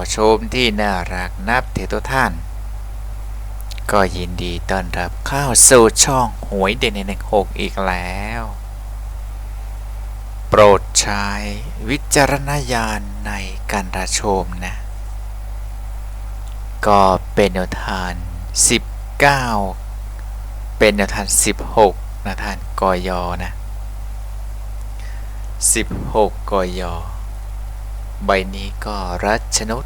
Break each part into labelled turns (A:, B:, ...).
A: ผู้ชมที่น่ารักนับถือตัวท่าน ก็ยินดีต้อนรับเข้าสู่ช่องหวยเด่นในหกอีกแล้ว โปรดใช้วิจารณญาณในการรับชมนะ ก็เป็นแนวทาน 19 เป็นแนวทาน 16นะท่านกอยนะ 16กอย ใบนี้ก็รัชนุษ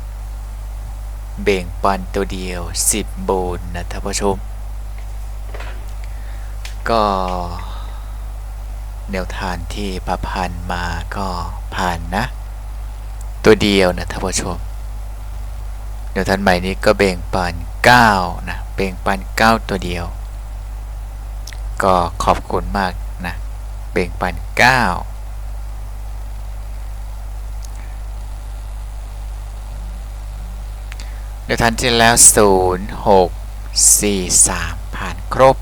A: เบ่งปันตัวเดียว 10 โบนนะท่านผู้ชม ก็แนวทางที่ประพันธ์มาก็ผ่านนะ ตัวเดียวนะท่านผู้ชมแนวทางใหม่นี้ก็เบ่งปัน9นะเบ่งปัน 9 ตัวเดียว ก็ขอบคุณมากนะ เบ่งปัน 9 เดี๋ยวทันที่แล้ว 0 6 4 3 ผ่านครบ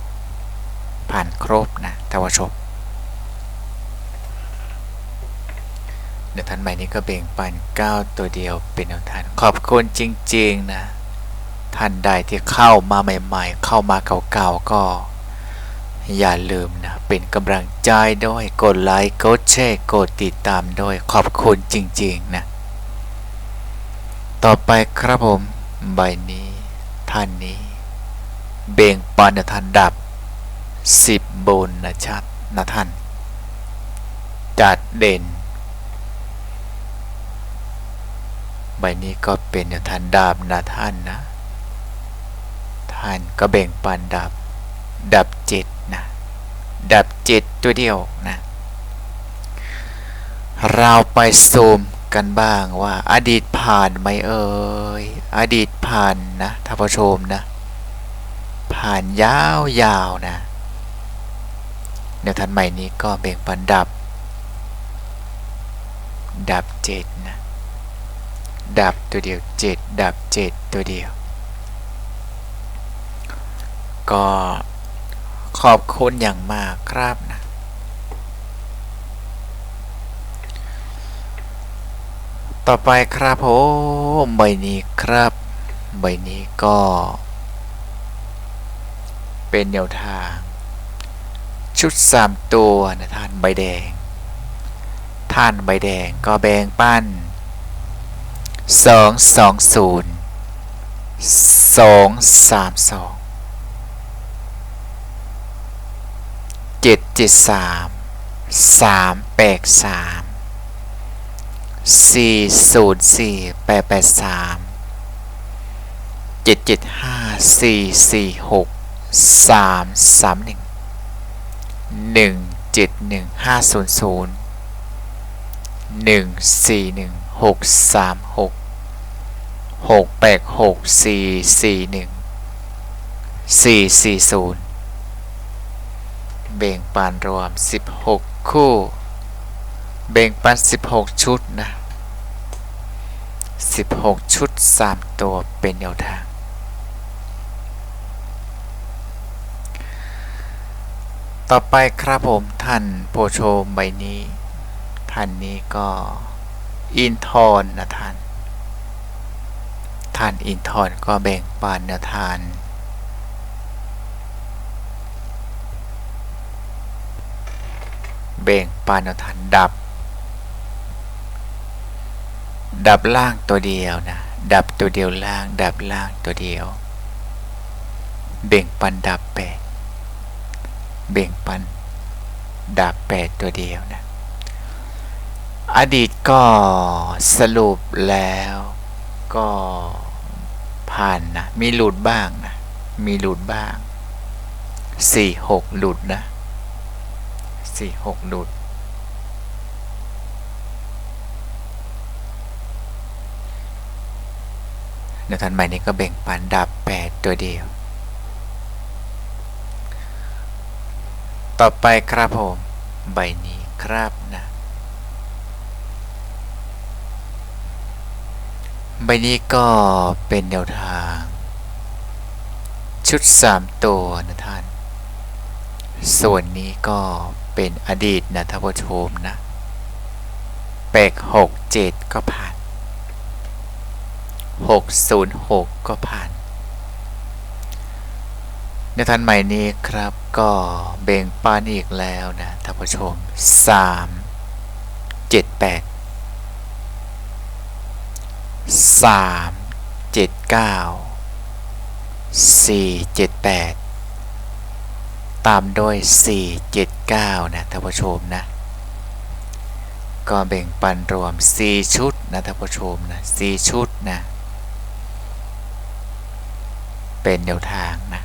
A: ผ่านครบนะท่านผู้ชมเดี๋ยวทันใหม่นี้ก็เบ่งปัน 9 ตัวเดียวเป็นแนวทางขอบคุณจริง ๆ นะ ท่านใดที่เข้ามาใหม่ ๆ เข้ามาเก่าๆก็ อย่าลืมนะ เป็นกำลังใจด้วยกดไลค์กดแชร์กดติดตามด้วยขอบคุณจริง ๆ นะต่อไปครับผม ใบนี้ ท่านนี้ เบ่งปันท่านดับ10บบนนะชัดนะท่าน จัดเด่น ใบนี้ก็เป็นแนวทานดาบนะท่านนะ ท่านก็เบ่งปันดับ ดับเจ็ดนะดับเจ็ดตัวเดียวนะเราไปซูมกันบ้างว่า อดีตผ่านไหมเอ่ย อดีตผ่านนะท่านผู้ชมนะ ผ่านยาวยาวนะแนวทันใหม่นี้ก็เบ่งปันดับ ดับเจ็ดนะ ดับตัวเดียวเจ็ดดับเจ็ดตัวเดียว ก็ขอบคุณอย่างมากครับนะ ต่อไปครับผมใบนี้ครับ ใบนี้ก็ เป็นแนวทาง ชุด 3 ตัวนะท่านใบแดง ท่านใบแดงก็แบ่งปั้น 2 2 0 2 3 2 7 7 3 3 8 3 สี่ศูนย์สี่แปดแปดสามเจ็ดเจ็ดห้าสี่สี่หกสามสามหนึ่งหนึ่งเจ็ดหนึ่งห้าศูนย์ศูนย์หนึ่งสี่หนึ่งหกสามหกหกแปดหกสี่สี่หนึ่งสี่สี่ศูนย์เบ่งปานรวมสิบหกคู่ เบ่งปัน 16 ชุดนะ 16 ชุด 3 ตัวเป็นแนวทาง ต่อไปครับผมท่านโพโชมใบนี้ ท่านนี้ก็อินทอนนะท่าน ท่านอินทอนก็แบ่งปันแนวทานเบ่งปันแนวทานดับ ดับล่างตัวเดียวนะ ดับตัวเดียวล่าง ดับล่างตัวเดียว เบ่งปันดับแปดเบ่งปัน ดับแปดตัวเดียวนะ อดีตก็สรุปแล้วก็ผ่านนะ มีหลุดบ้างนะ มีหลุดบ้างสี่หกหลุดนะสี่หกหลุด แนวทางใหม่นี้ก็เบ่งปันดับ8 ตัวเดียว ต่อไปครับผม ใบนี้ครับนะ ใบนี้ก็เป็นแนวทาง ชุด 3 ตัวนะท่าน ส่วนนี้ก็เป็นอดีตนะท่านผู้ชมนะแปก6 7ก็ผ่าน 606 ก็ผ่าน ในทันใหม่นี้ครับก็เบ่งปานอีกแล้วนะท่านผู้ชม 3 7 8 3 7 9 4 7 8 ตามด้วย 4 7 9 นะท่านผู้ชมนะก็แบ่งปันรวม 4 ชุดนะท่านผู้ชมนะ 4 ชุดนะ เป็นแนวทางนะ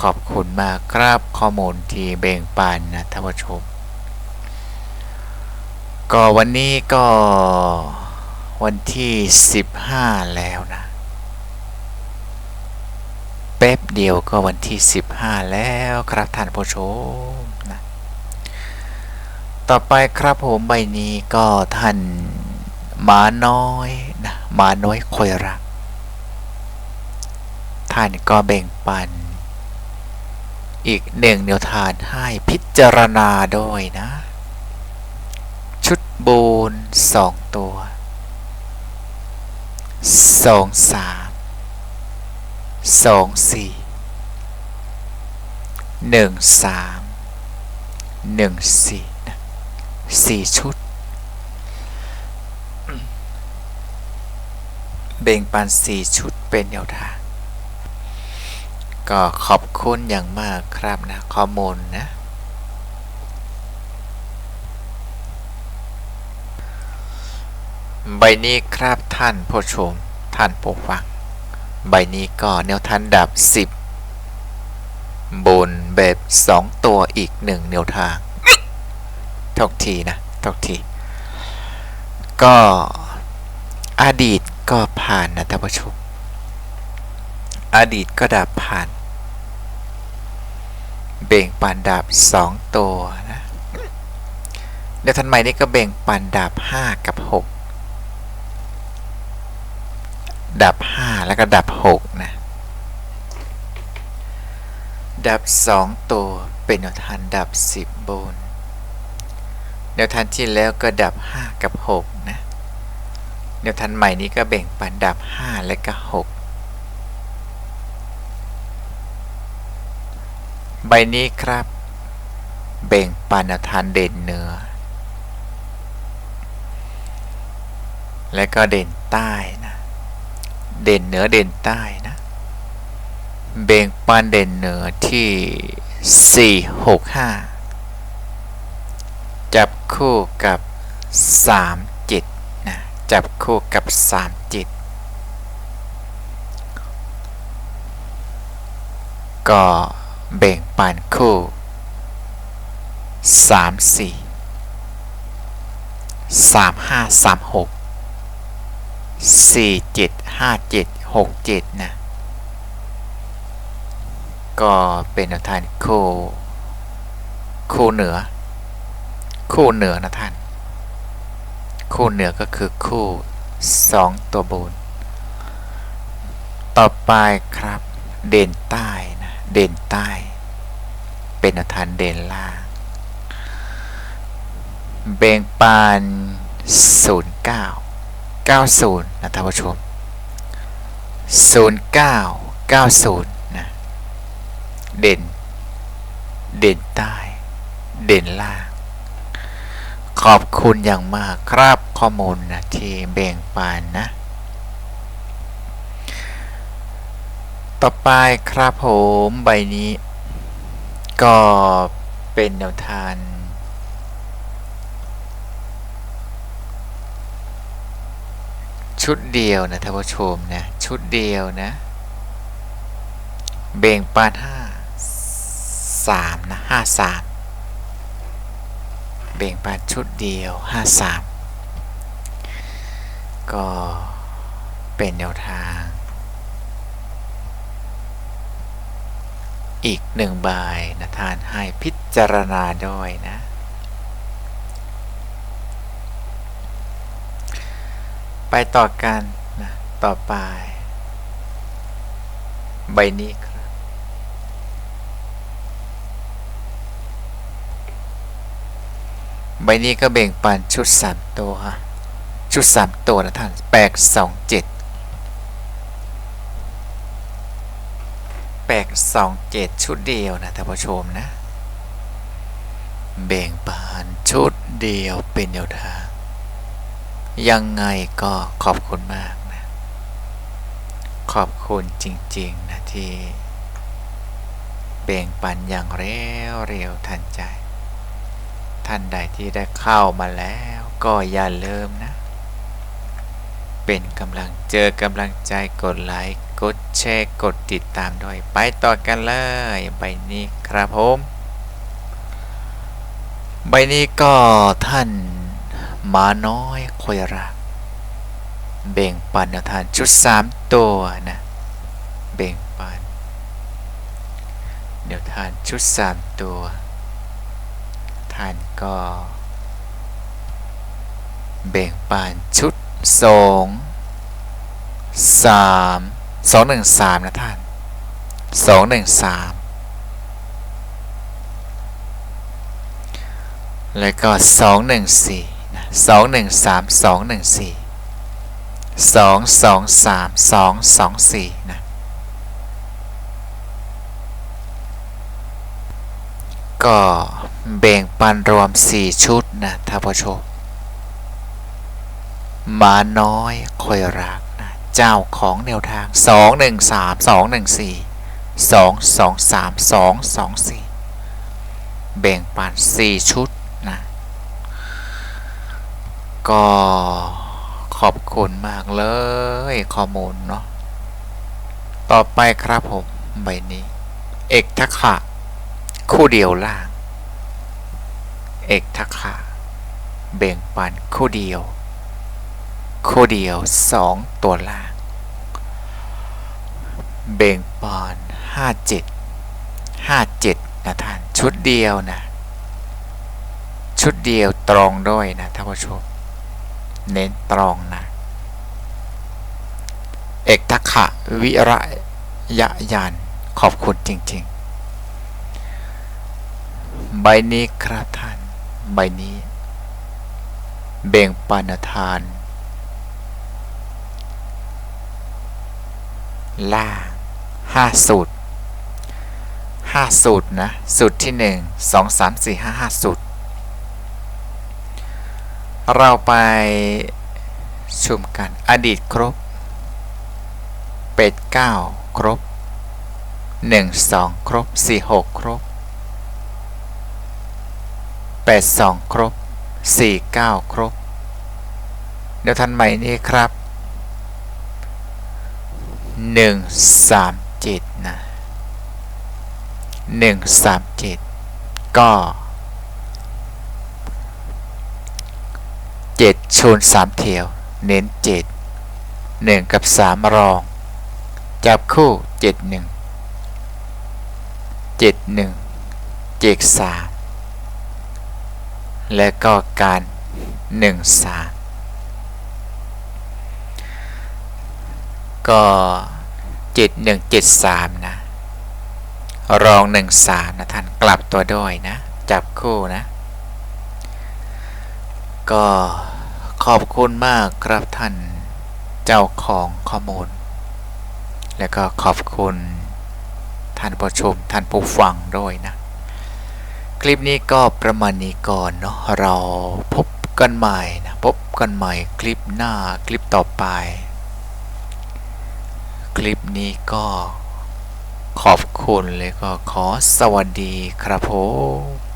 A: ขอบคุณมากครับข้อมูลที่แบ่งปันนะท่านผู้ชม ก็วันนี้ก็วันที่ 15 แล้วนะ แป๊บเดียวก็วันที่ 15 แล้วครับท่านผู้ชมนะ ต่อไปครับผมใบนี้ก็ท่านหมาน้อยนะหมาน้อยคอยรัก ท่านก็แบ่งปัน อีกหนึ่งแนวทางให้พิจารณาด้วยนะ ชุดบูนสองตัวสองสามสองสี่หนึ่งสามหนึ่งสี่นะสี่ชุด เบ่งปันสี่ชุดเป็นแนวทาง ก็ขอบคุณอย่างมากครับนะข้อมูลนะ ใบนี้ครับท่านผู้ชม ท่านผู้ฟัง ใบนี้ก็แนวทางดับ 10 บนแบบ 2 ตัวอีก 1 แนวทางทกทีนะทกที ก็อดีตก็ผ่านนะท่านผู้ชมอดีตก็ดับผ่าน เบ่งปันดับ2 ตัวนะเดี๋ยวทันใหม่นี้ก็เบ่งปันดับ5 กับ 6ดับ5 แล้วก็ดับ6 นะดับ 2 ตัวเป็นแนวทางดับ 10 บนแนวทางที่แล้วก็ดับ 5 กับ 6 นะแนวทางใหม่นี้ก็แบ่งปันดับ 5 และก็ 6 ใบนี้ครับแบ่งปันทางเด่นเหนือ และก็เด่นใต้นะ เด่นเหนือเด่นใต้นะ เบ่งปันเด่นเหนือที่ 4 6 5 จับคู่กับ3 7นะ จับคู่กับ3 7ก็ เบ่งปันคู่3 4 3 5 3 6 4 7 5 7 6 7นะ ก็เป็นแนวทางคู่คู่เหนือ คู่เหนือนะท่าน คู่เหนือก็คือคู่2ตัวบน ต่อไปครับเด่นใต้ เด่นใต้ เป็นแนวทางเด่นล่างเบ่งปาน 09 90 นะท่านผู้ชม 09 90 นะ เด่น เด่นใต้ เด่นล่าง ขอบคุณอย่างมากครับข้อมูลนะที่แบ่งปันนะ ต่อไปครับผมใบนี้ ก็เป็นแนวทางชุดเดียวนะท่านผู้ชมนะ ชุดเดียวนะ เบ่งปานห้าสามนะห้าสามเบ่งปานชุดเดียวห้าสามก็เป็นแนวทาง อีกหนึ่งใบนะทานให้พิจารณาด้วยนะ ไปต่อกันนะต่อไป ใบนี้ครับ ใบนี้ก็เบ่งปันชุดสามตัว ชุดสามตัวนะท่านแปดสองเจ็ด แปดสองเจ็ดชุดเดียวนะท่านผู้ชมนะ แบ่งปานชุดเดียวเป็นแนวทาง ยังไงก็ขอบคุณมากนะ ขอบคุณจริง ๆ นะ ที่แบ่งปันอย่างเร็วเร็วทันใจ ท่านใดที่ได้เข้ามาแล้วก็อย่าลืมนะ เป็นกำลังเจอกำลังใจกดไลค์ กดแชร์ กดติดตามด้วย ไปต่อกันเลยใบนี้ครับผม ใบนี้ก็ท่านหมาน้อยคอยรักเบ่งปันแนวทานชุดสามตัวนะ เบ่งปันแนวทานชุดสามตัว ท่านก็ เบ่งปันชุดสอง สองหนึ่งสามนะท่านสองหนึ่งสามแล้วก็สองหนึ่งสี่สองหนึ่งสามสองหนึ่งสี่สองสองสามสองสองสี่นะก็แบ่งปันรวม 4 ชุดนะท่านผู้ชมมาน้อยคอยรัก เจ้าของแนวทาง 2 1 3 2 1 4 2 2 3 2 2 4 แบ่งปัน 4 ชุดนะ ก็ขอบคุณมากเลยข้อมูลเนาะ ต่อไปครับผม ใบนี้ เอกทักษะคู่เดียวล่าง เอกทักษะเบ่งปันคู่เดียวคู่เดียวสองตัวล่าง เบ่งปานห้าเจ็ดห้าเจ็ดนะท่าน ชุดเดียวนะ ชุดเดียวตรองด้วยนะท่านผู้ชม เน้นตรองนะ เอกทักษะวิระยะยันขอบคุณจริง ๆ ใบนี้ครับท่าน ใบนี้ เบ่งปันทาน ล่าง ห้าสูตรห้าสูตรนะ สูตรที่หนึ่งสองสามสี่ห้าห้าสูตร เราไปชมกันอดีตครบ เป็ดเก้าครบหนึ่งสองครบสี่หกครบ 82 ครบ 49 ครบ เดี๋ยวทันใหม่นี้ครับ จ็ดนะหนึ่งสามเจ็ดก็เจ็ดชูนสามเทวเน้นเจ็ดหนึ่งกับสามรอง จับคู่เจ็ดหนึ่งเจ็ดหนึ่งเจ็ดสามและก็การหนึ่งสามก็ 3 นะ รอง 1 3 นะ ท่านกลับตัวด้วยนะ จับคู่นะ ก็ขอบคุณมากครับท่านเจ้าของข้อมูล และก็ขอบคุณท่านผู้ชมท่านผู้ฟังด้วยนะ คลิปนี้ก็ประมาณนี้ก่อนเนาะเราพบกันใหม่นะ พบกันใหม่คลิปหน้าคลิปต่อไป ลิปนี้ก็ขอบคุณเลยก็ขอสวัสดีครับผม